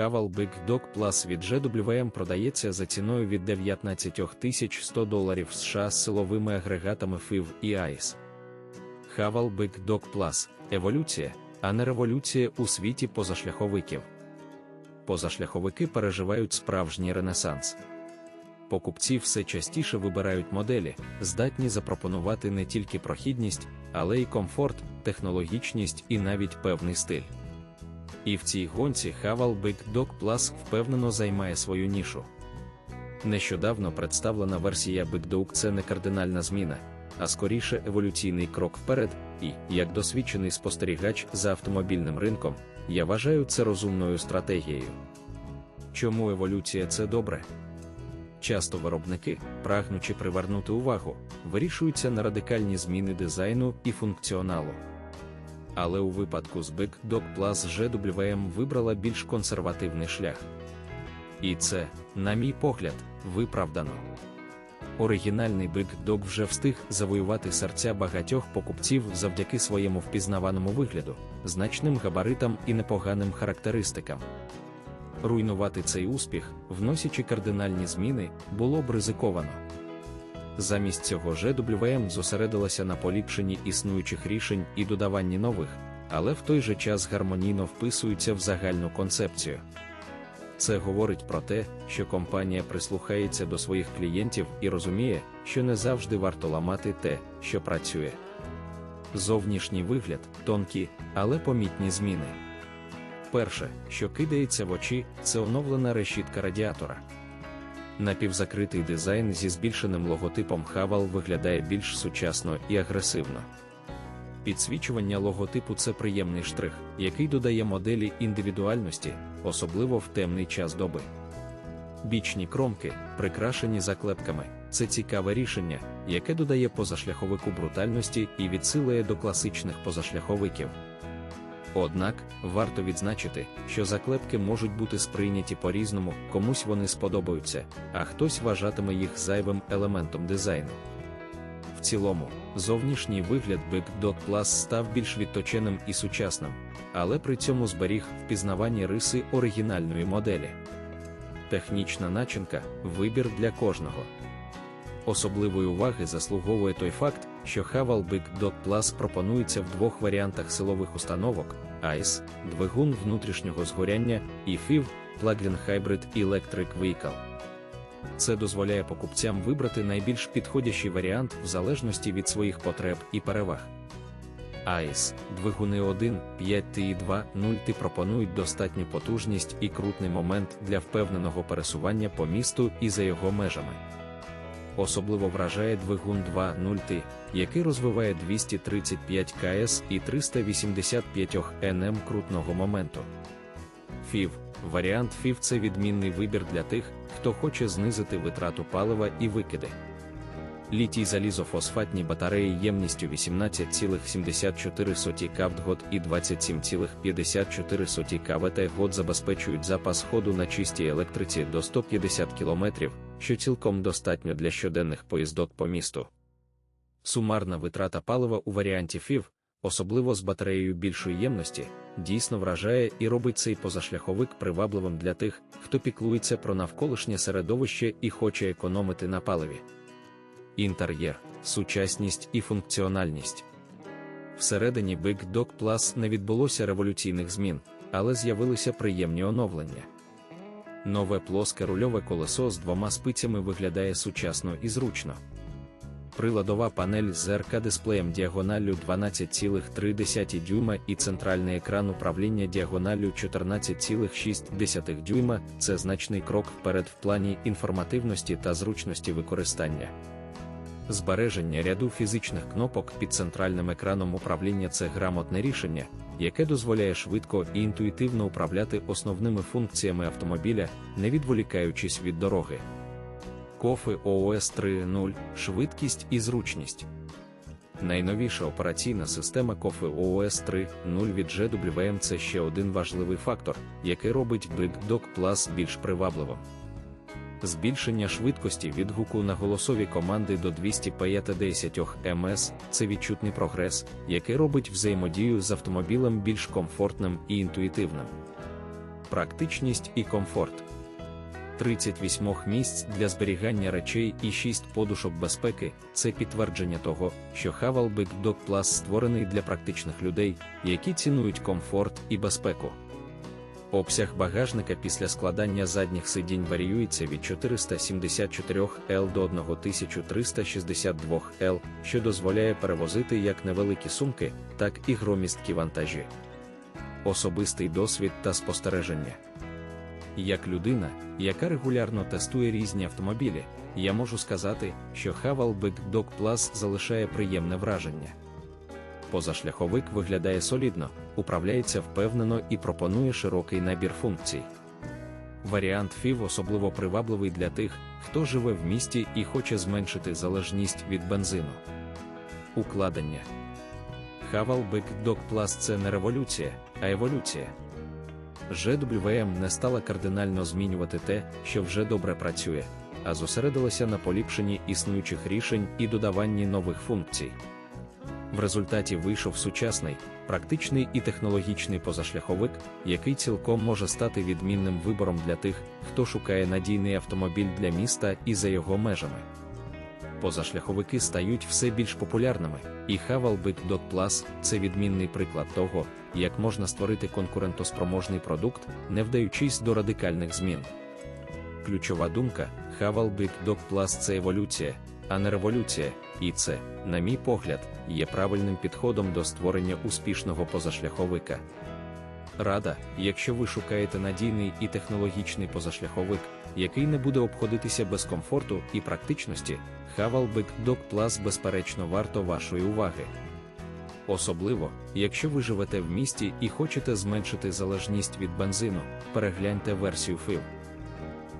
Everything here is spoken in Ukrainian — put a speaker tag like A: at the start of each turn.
A: Haval Big Dog Plus від GWM продається за ціною від 19 100 доларів США з силовими агрегатами FIV і ICE. Haval Big Dog Plus – еволюція, а не революція у світі позашляховиків. Позашляховики переживають справжній ренесанс. Покупці все частіше вибирають моделі, здатні запропонувати не тільки прохідність, але й комфорт, технологічність і навіть певний стиль. І в цій гонці Haval Big Dog Plus впевнено займає свою нішу. Нещодавно представлена версія Big Dog – це не кардинальна зміна, а скоріше еволюційний крок вперед, і, як досвідчений спостерігач за автомобільним ринком, я вважаю це розумною стратегією. Чому еволюція це добре? Часто виробники, прагнучи привернути увагу, вирішуються на радикальні зміни дизайну і функціоналу. Але у випадку з Big Dog Plus GWM вибрала більш консервативний шлях. І це, на мій погляд, виправдано. Оригінальний Big Dog вже встиг завоювати серця багатьох покупців завдяки своєму впізнаваному вигляду, значним габаритам і непоганим характеристикам. Руйнувати цей успіх, вносячи кардинальні зміни, було б ризиковано. Замість цього GWM зосередилася на поліпшенні існуючих рішень і додаванні нових, але в той же час гармонійно вписуються в загальну концепцію. Це говорить про те, що компанія прислухається до своїх клієнтів і розуміє, що не завжди варто ламати те, що працює. Зовнішній вигляд тонкі, але помітні зміни. Перше, що кидається в очі, це оновлена решітка радіатора. Напівзакритий дизайн зі збільшеним логотипом Haval виглядає більш сучасно і агресивно. Підсвічування логотипу це приємний штрих, який додає моделі індивідуальності, особливо в темний час доби. Бічні кромки, прикрашені заклепками, це цікаве рішення, яке додає позашляховику брутальності і відсилає до класичних позашляховиків. Однак, варто відзначити, що заклепки можуть бути сприйняті по-різному, комусь вони сподобаються, а хтось вважатиме їх зайвим елементом дизайну. В цілому, зовнішній вигляд Big Dog Plus став більш відточеним і сучасним, але при цьому зберіг впізнавані риси оригінальної моделі. Технічна начинка вибір для кожного. Особливої уваги заслуговує той факт, що Haval Big Dog пропонується в двох варіантах силових установок: ICE – двигун внутрішнього згоряння і FIV – Plug-in Hybrid Electric Vehicle. Це дозволяє покупцям вибрати найбільш підходящий варіант в залежності від своїх потреб і переваг. ICE – двигуни 1, 5 і 2, 0 Т пропонують достатню потужність і крутний момент для впевненого пересування по місту і за його межами. Особливо вражає двигун 2.0 Т, який розвиває 235 КС і 385 НМ крутного моменту. FIV Варіант FIV – це відмінний вибір для тих, хто хоче знизити витрату палива і викиди. Літій залізофосфатні батареї ємністю 18,74 кВт і 27,54 кВт год забезпечують запас ходу на чистій електриці до 150 км, що цілком достатньо для щоденних поїздок по місту. Сумарна витрата палива у варіанті FIV, особливо з батареєю більшої ємності, дійсно вражає і робить цей позашляховик привабливим для тих, хто піклується про навколишнє середовище і хоче економити на паливі. Інтер'єр, сучасність і функціональність. Всередині Big Dog Plus не відбулося революційних змін, але з'явилися приємні оновлення. Нове плоске рульове колесо з двома спицями виглядає сучасно і зручно. Приладова панель з РК дисплеєм діагоналлю 12,3 дюйма і центральний екран управління діагоналлю 14,6 дюйма це значний крок вперед в плані інформативності та зручності використання. Збереження ряду фізичних кнопок під центральним екраном управління це грамотне рішення, яке дозволяє швидко і інтуїтивно управляти основними функціями автомобіля, не відволікаючись від дороги. Кофи OS 3.0 швидкість і зручність. Найновіша операційна система Кофи OS 3.0 від GWM це ще один важливий фактор, який робить Big Dog Plus більш привабливим. Збільшення швидкості відгуку на голосові команди до 250 МС це відчутний прогрес, який робить взаємодію з автомобілем більш комфортним і інтуїтивним. практичність і комфорт. 38 місць для зберігання речей і 6 подушок безпеки це підтвердження того, що Haval Big Dog Plus створений для практичних людей, які цінують комфорт і безпеку. Обсяг багажника після складання задніх сидінь варіюється від 474 L до 1362 L, що дозволяє перевозити як невеликі сумки, так і громісткі вантажі. Особистий досвід та спостереження. Як людина, яка регулярно тестує різні автомобілі, я можу сказати, що Haval Big Dog Plus залишає приємне враження. Позашляховик виглядає солідно, управляється впевнено і пропонує широкий набір функцій. Варіант FIV особливо привабливий для тих, хто живе в місті і хоче зменшити залежність від бензину. Укладення Haval Big Dog Plus це не революція, а еволюція. GWM не стала кардинально змінювати те, що вже добре працює, а зосередилася на поліпшенні існуючих рішень і додаванні нових функцій. В результаті вийшов сучасний, практичний і технологічний позашляховик, який цілком може стати відмінним вибором для тих, хто шукає надійний автомобіль для міста і за його межами. Позашляховики стають все більш популярними, і Dog Plus – це відмінний приклад того, як можна створити конкурентоспроможний продукт, не вдаючись до радикальних змін. Ключова думка Big Plus – це еволюція, а не революція, і це, на мій погляд, є правильним підходом до створення успішного позашляховика. Рада, якщо ви шукаєте надійний і технологічний позашляховик, який не буде обходитися без комфорту і практичності, Haval Big Dog Plus безперечно варто вашої уваги. Особливо, якщо ви живете в місті і хочете зменшити залежність від бензину, перегляньте версію FIV.